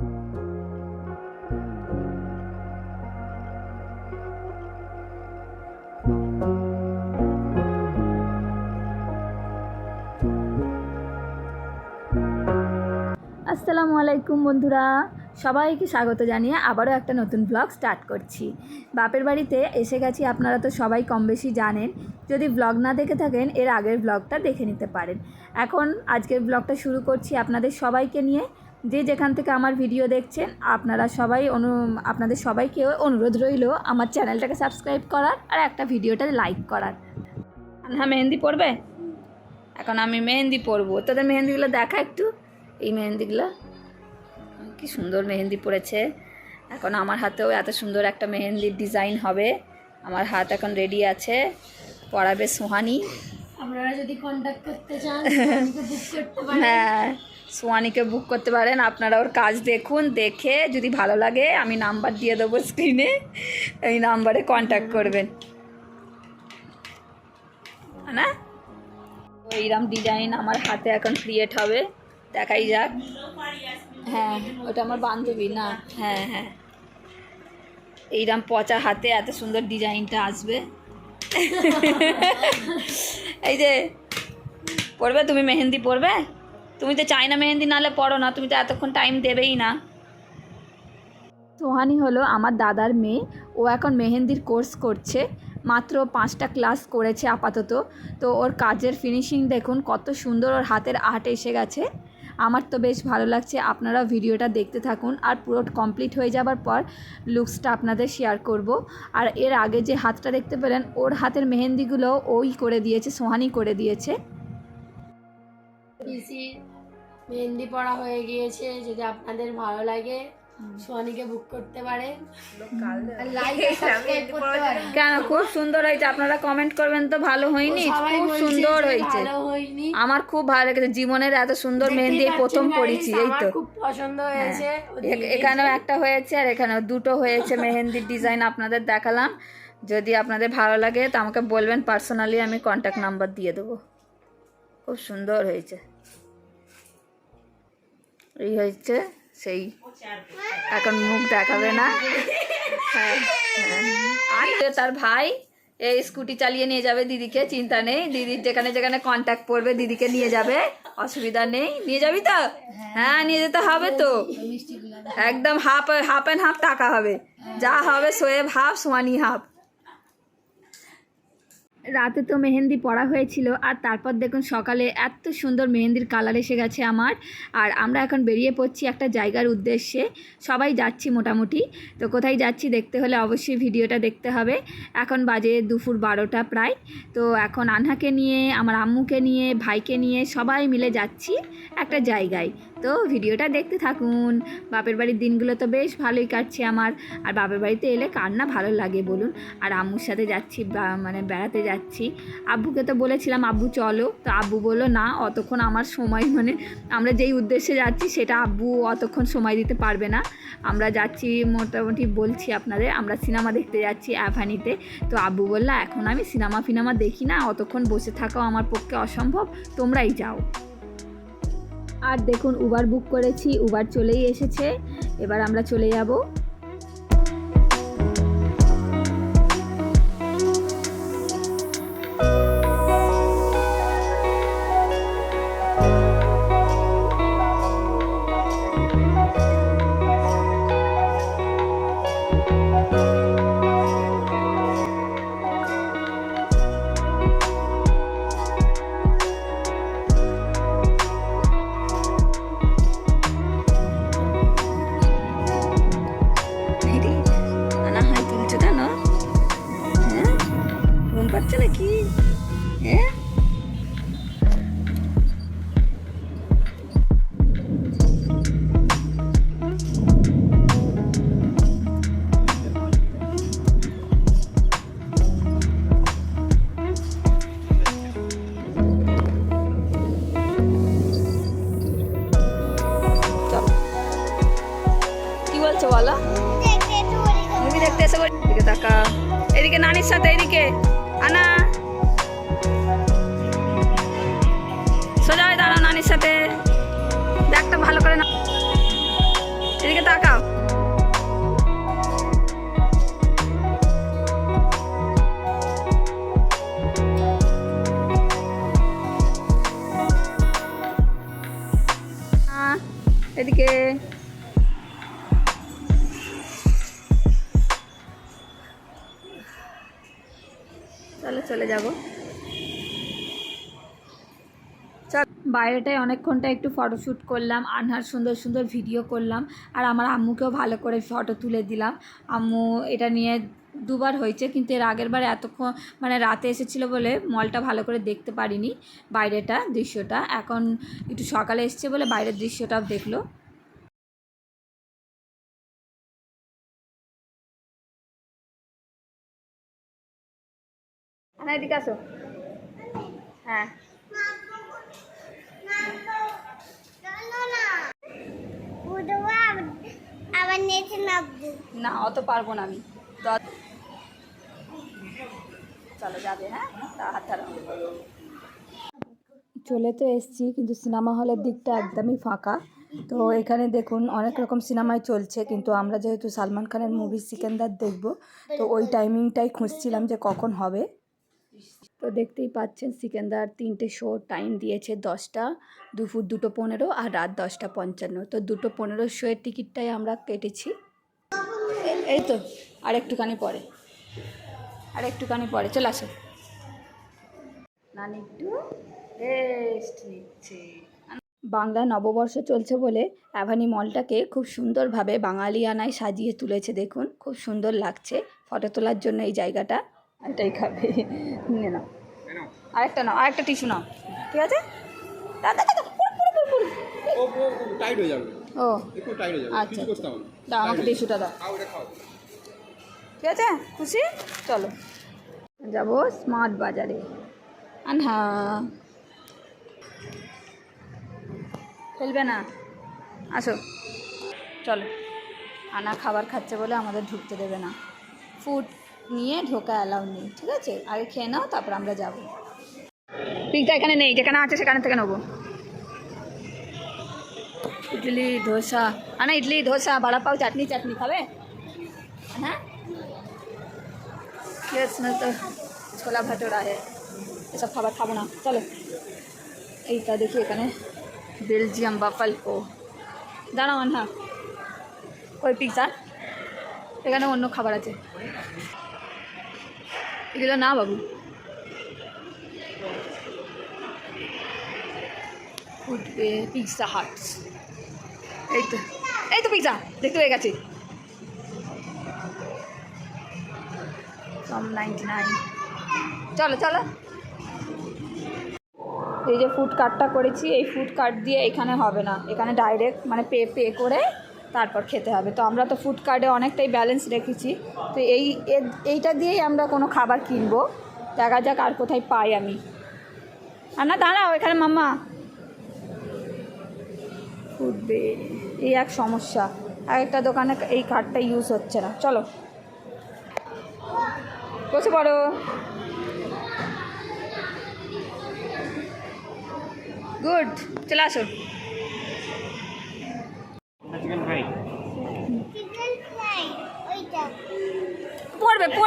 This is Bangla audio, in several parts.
আসসালামু আলাইকুম বন্ধুরা। সবাইকে স্বাগত জানিয়ে আবারও একটা নতুন ব্লগ স্টার্ট করছি। বাপের বাড়িতে এসে গেছি আপনারা তো সবাই কম বেশি জানেন। যদি ব্লগ না দেখে থাকেন, এর আগের ব্লগটা দেখে নিতে পারেন। এখন আজকের ব্লগটা শুরু করছি আপনাদের সবাইকে নিয়ে। যে যেখান থেকে আমার ভিডিও দেখছেন আপনারা সবাই অনু আপনাদের সবাইকে অনুরোধ রইল আমার চ্যানেলটাকে সাবস্ক্রাইব করার আর একটা ভিডিওটা লাইক করার। হ্যাঁ মেহেন্দি পড়বে এখন আমি মেহেন্দি পরবো। তোদের মেহেন্দিগুলো দেখা একটু। এই মেহেন্দিগুলো। কি সুন্দর মেহেন্দি পড়েছে এখন আমার হাতেও এত সুন্দর একটা মেহেন্দির ডিজাইন হবে। আমার হাত এখন রেডি আছে। পড়াবে সোহানি। আপনারা যদি কন্ট্যাক্ট করতে চান হ্যাঁ। সোহানিকে বুক করতে পারেন। আপনারা ওর কাজ দেখুন, দেখে যদি ভালো লাগে, আমি নাম্বার দিয়ে দেবো স্ক্রিনে এই নাম্বারে কন্ট্যাক্ট করবেন। না? তো এইরকম ডিজাইন আমার হাতে এখন ক্রিয়েট হবে। দেখাই যাক। হ্যাঁ ওটা আমার বান্ধবী না? হ্যাঁ হ্যাঁ। এইরকম পচা হাতে এত সুন্দর ডিজাইনটা আসবে। এই যে পড়বে তুমি মেহেন্দি পড়বে তুমি তো চাইনা মেহেন্দি নালে পড়ো না তুমি তো এতক্ষণ টাইম দেবেই না। সোহানি হলো আমার দাদার মেয়ে ও এখন মেহেন্দির কোর্স করছে মাত্র পাঁচটা ক্লাস করেছে আপাতত। তো ওর কাজের ফিনিশিং দেখুন কত সুন্দর ওর হাতের আর্ট এসে গেছে। আমার তো বেশ ভালো লাগছে আপনারা ভিডিওটা দেখতে থাকুন আর পুরো কমপ্লিট হয়ে যাবার পর লুকসটা আপনাদের শেয়ার করব। আর এর আগে যে হাতটা দেখতে পেলেন ওর হাতের মেহেন্দিগুলো ওই করে দিয়েছে সোহানি করে দিয়েছে। মেহেন্দি পড়া হয়ে গিয়েছে যদি আপনাদের ভালো লাগে সোয়ানিকে বুক করতে পারেন কেন? খুব সুন্দর হয়েছে। আপনারা কমেন্ট করবেন তো ভালো হয়নি? খুব সুন্দর হয়েছে। আমার খুব ভালো লেগেছে। জীবনের এত সুন্দর মেহেন্দি প্রথম পড়েছি এই তো। খুব পছন্দ হয়েছে। দিয়ে এখানেও একটা হয়েছে আর এখানেও দুটো হয়েছে। মেহেন্দির ডিজাইন আপনাদের দেখালাম। যদি আপনাদের ভালো লাগে তো আমাকে বলবেন। পার্সোনালি আমি কন্ট্যাক্ট নাম্বার দিয়ে দেবো। খুব সুন্দর হয়েছে। এই হয়েছে, সেই এখন মুখ দেখাবে না। হ্যাঁ হ্যাঁ। আর তার ভাই এই স্কুটি চালিয়ে নিয়ে যাবে দিদিকে, চিন্তা নেই। দিদির যেখানে যেখানে কন্ট্যাক্ট পড়বে দিদিকে নিয়ে যাবে। অসুবিধা নেই। নিয়ে যাবি তো? হ্যাঁ নিয়ে যেতে হবে তো। একদম হাফ হাফ অ্যান্ড হাফ টাকা হবে। যা হবে সোয়েব হাফ সোয়ানি হাফ। রাতে তো মেহেন্দি পড়া হয়েছিল, আর তারপর দেখুন সকালে এত সুন্দর মেহেন্দির কালার এসে গেছে আমার। আর আমরা এখন বেরিয়ে পড়ছি একটা জায়গার উদ্দেশ্যে। সবাই যাচ্ছি মোটামুটি। তো কোথায় যাচ্ছি দেখতে হলে অবশ্যই ভিডিওটা দেখতে হবে। এখন বাজে দুপুর বারোটা প্রায়। তো এখন আনহাকে নিয়ে, আমার আম্মুকে নিয়ে, ভাইকে নিয়ে সবাই মিলে যাচ্ছি একটা জায়গায়। তো ভিডিওটা দেখতে থাকুন। বাপের বাড়ির দিনগুলো তো বেশ ভালোই কাটছে আমার। আর বাপের বাড়িতে এলে কার না ভালো লাগে বলুন। আর আম্মুর সাথে যাচ্ছি মানে বেড়াতে যাচ্ছি। আব্বুকে তো বলেছিলাম, আব্বু, চলো। তো আব্বু বলল, না, অতক্ষণ আমার সময় মানে আমরা যেই উদ্দেশ্যে যাচ্ছি সেটা আব্বু অতক্ষণ সময় দিতে পারবে না। আমরা যাচ্ছি মোটামুটি বলছি আপনাদের, আমরা সিনেমা দেখতে যাচ্ছি অ্যাভানিতে। তো আব্বু বলল, এখন আমি সিনেমা ফিনেমা দেখি না, অতক্ষণ বসে থাকাও আমার পক্ষে অসম্ভব। তোমরাই যাও। আর দেখুন উবার বুক করেছি উবার চলেই এসেছে। এবার আমরা চলে যাব। এদিকে নানির সাথে, এদিকে। আনা। সোজা হয়ে দাঁড়া নানির সাথে। ব্যাগটা ভালো করে না এদিকে এদিকে বাইরেটায় অনেকক্ষণটা একটু ফটোশ্যুট করলাম, আনহার সুন্দর সুন্দর ভিডিও করলাম, আর আমার আম্মুকেও ভালো করে ফটো তুলে দিলাম। আম্মু এটা নিয়ে দুবার হয়েছে, কিন্তু এর আগের বার এতক্ষণ মানে রাতে এসেছিল বলে মলটা ভালো করে দেখতে পারিনি, বাইরেটা, দৃশ্যটা। এখন একটু সকালে এসছে বলে বাইরের দৃশ্যটাও দেখল। এদিকে আসো। হ্যাঁ আবার নেচে নামবো না অত পারব না আমি। চলো যাবে হ্যাঁ। চলে তো এসছি, কিন্তু সিনেমা হলের দিকটা একদমই ফাঁকা। তো এখানে দেখুন, অনেক রকম সিনেমাই চলছে, কিন্তু আমরা যেহেতু সালমান খানের মুভি সিকান্দার দেখব, তো ওই টাইমিংটাই খুঁজছিলাম যে কখন হবে। তো দেখতেই পাচ্ছেন সিকান্দার তিনটে শো টাইম দিয়েছে দশটা, দুপুর দুটো পনেরো আর রাত দশটা পঞ্চান্ন। তো দুটো পনেরো শোয়ের টিকিটটাই আমরা কেটেছি। এই তো, আর একটুখানি পরে। আর একটুখানি পরে, চলে আসো। নানি একটু রেস্ট নিচ্ছে। বাংলা নববর্ষ চলছে বলে অ্যাভানি মলটাকে খুব সুন্দরভাবে বাঙালিয়ানায় সাজিয়ে তুলেছে দেখুন, খুব সুন্দর লাগছে। ফটো তোলার জন্য এই জায়গাটা। এটাই খাবে। নিয়ে নাও। আরেকটা নাও আরেকটা টিস্যু নাও। ঠিক আছে। ও আচ্ছা না। দাও আমাকে টিস্যুটা দাও। ঠিক আছে? খুশি? চলো। যাব স্মার্ট বাজারে। আনহা। ফেলবে না? আসো। চলো। আনা খাবার খাচ্ছে বলে আমাদের ঢুকতে দেবে না। ফুড। নিয়ে ঢোকা অ্যালাউ নেই ঠিক আছে? আগে খেয়ে নাও তারপর আমরা যাব। পিকটা এখানে নেই যেখানে আছে সেখানে থেকে নেব। ইডলি ধোসা। আনা ইডলি ধোসা বড়া পাও চাটনি চাটনি খাবে? হ্যাঁ? প্লেটস में তো? ছোলা ভাটোরা है এসব খাবার খাব না চলো। এইটা দেখি এখানে। বেলজিয়াম বাফাল ও। দাঁড়াও হ্যাঁ ওই পিৎজা এখানে অন্য খাবার আছে। এগুলো না বাবু। ফুড পিৎজা হাট এই তো এই তো পিৎজা দেখতে পেয়ে গেছি। চলো চলো। এই যে ফুড কার্টটা করেছি, এই ফুড কার্ট দিয়ে এখানে হবে না। এখানে ডাইরেক্ট মানে পে পে করে তারপর খেতে হবে। তো আমরা তো ফুড কার্ডে অনেকটাই ব্যালেন্স রেখেছি। তো এই এইটা দিয়েই আমরা কোনো খাবার কিনবো। দেখা যাক আর কোথায় পাই আমি। আর না দাঁড়াও এখানে, মাম্মা। ফুটবে এই এক সমস্যা। আর একটা দোকানে এই কার্ডটা ইউজ হচ্ছে না। চলো। বসে পড়ো। গুড চলে আসো।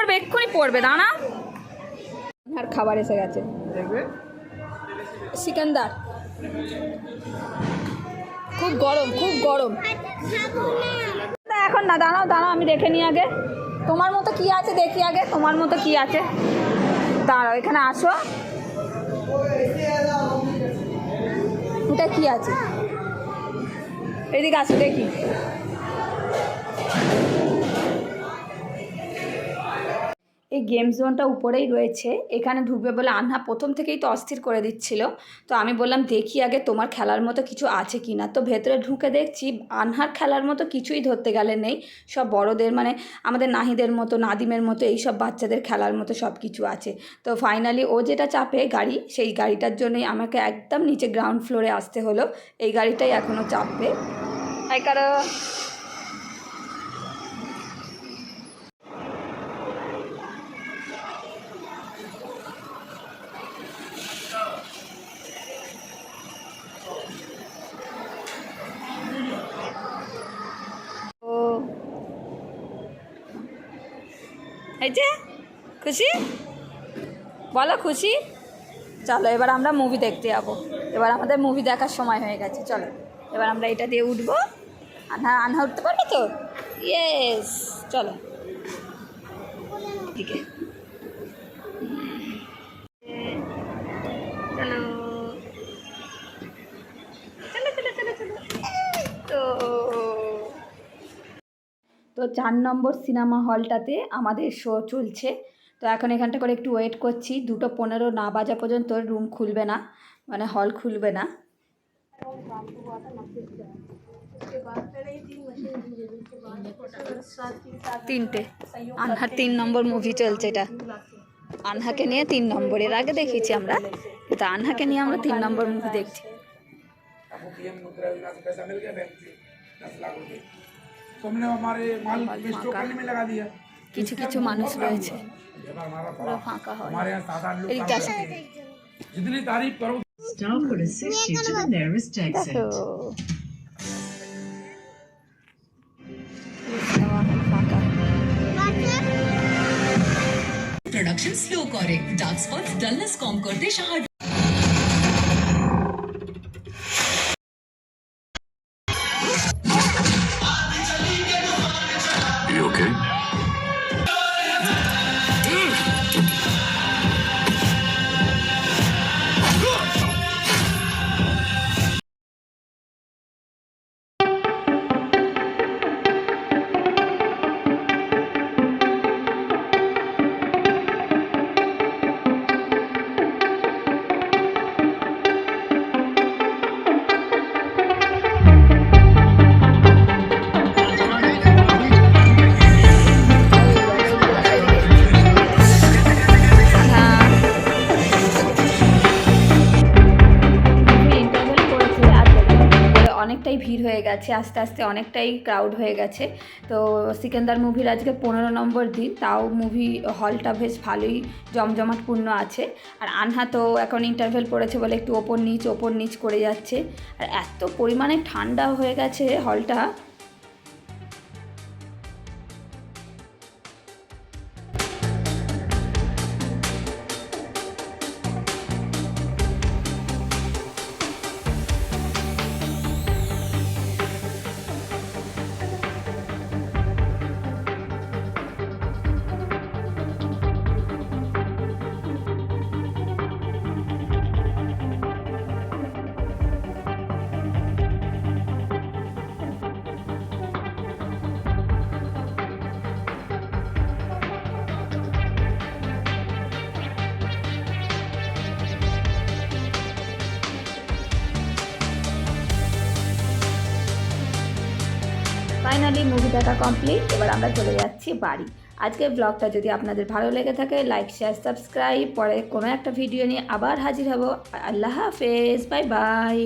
পড়বে পড়বে এক্ষুনি পড়বে দাঁড়া আর খাবার এসে গেছে। দেখবে? সিকান্দার। খুব গরম খুব গরম। এখন না দাঁড়াও দাঁড়াও আমি দেখে নিই আগে। তোমার মতো কি আছে দেখি আগে তোমার মতো কি আছে। দাঁড়াও এখানে আসো। এটা কি আছে? এদিকে আসো দেখি। এই গেম জোনটা উপরেই রয়েছে। এখানে ঢুকবে বলে আনহা প্রথম থেকেই তো অস্থির করে দিচ্ছিল। তো আমি বললাম, দেখি আগে তোমার খেলার মতো কিছু আছে কি না তো ভেতরে ঢুকে দেখছি আনহার খেলার মতো কিছুই ধরতে গেলে নেই। সব বড়দের মানে আমাদের নাহিদের মতো, নাদিমের মতো, এই সব বাচ্চাদের খেলার মতো সব কিছু আছে। তো ফাইনালি ও যেটা চাপে গাড়ি, সেই গাড়িটার জন্যই আমাকে একদম নিচে গ্রাউন্ড ফ্লোরে আসতে হলো। এই গাড়িটাই এখনও চাপবে। তাই কারও ও এই যে খুশি? বলো খুশি? চলো এবার আমরা মুভি দেখতে যাব। এবার আমাদের মুভি দেখার সময় হয়ে গেছে চলো। এবার আমরা এটা দিয়ে উঠবো। আনহা আনহা উঠতে পারবে তো? ইয়েস চলো। দিকে তো তো চার নম্বর সিনেমা হলটাতে আমাদের শো চলছে। তো এখন এখানটা করে একটু ওয়েট করছি দুটো পনেরো না বাজা পর্যন্ত রুম খুলবে না মানে হল খুলবে না তিনটে আনহার তিন নম্বর মুভি চলছে এটা আনহাকে নিয়ে তিন নম্বর এর আগে দেখিয়েছি আমরা কিন্তু আনহাকে নিয়ে আমরা তিন নম্বর মুভি দেখছি आपको पीएम मुद्रा योजना से पैसा मिल गया बैंक से दस लाख रुपए तो हमने हमारे माल स्टॉक करने में लगा दिया কিছু কিছু মানুষ রয়েছে जब हमारा পুরো थोड़ा ফাঁকা হয় हमारे यहाँ सात आठ लोग এই काम যাস करते हैं जितनी तारीफ करो Staff will assist you to the nearest exit. দেখো সিনেমা হল ফাঁকা প্রোডাকশন স্লো করে ডার্ক স্পটস ডালনেস কম করতে সাহায্য অনেকটাই ভিড় হয়ে গেছে, আস্তে আস্তে অনেকটাই ক্রাউড হয়ে গেছে। তো সিকান্দার মুভির আজকে পনেরো নম্বর দিন, তাও মুভি হলটা বেশ ভালোই জমজমাটপূর্ণ আছে। আর আনহা তো এখন ইন্টারভেল পড়েছে বলে একটু ওপর নিচ ওপর নিচ করে যাচ্ছে। আর এত পরিমাণে ঠান্ডা হয়ে গেছে হলটা ফাইনালি মুভি দেখা কমপ্লিট এবার আমরা চলে যাচ্ছি বাড়ি। আজকের ব্লগটা যদি আপনাদের ভালো লেগে থাকে লাইক শেয়ার সাবস্ক্রাইব পরে কোনো একটা ভিডিও নিয়ে আবার হাজির হব। আল্লাহ হাফেজ বাই বাই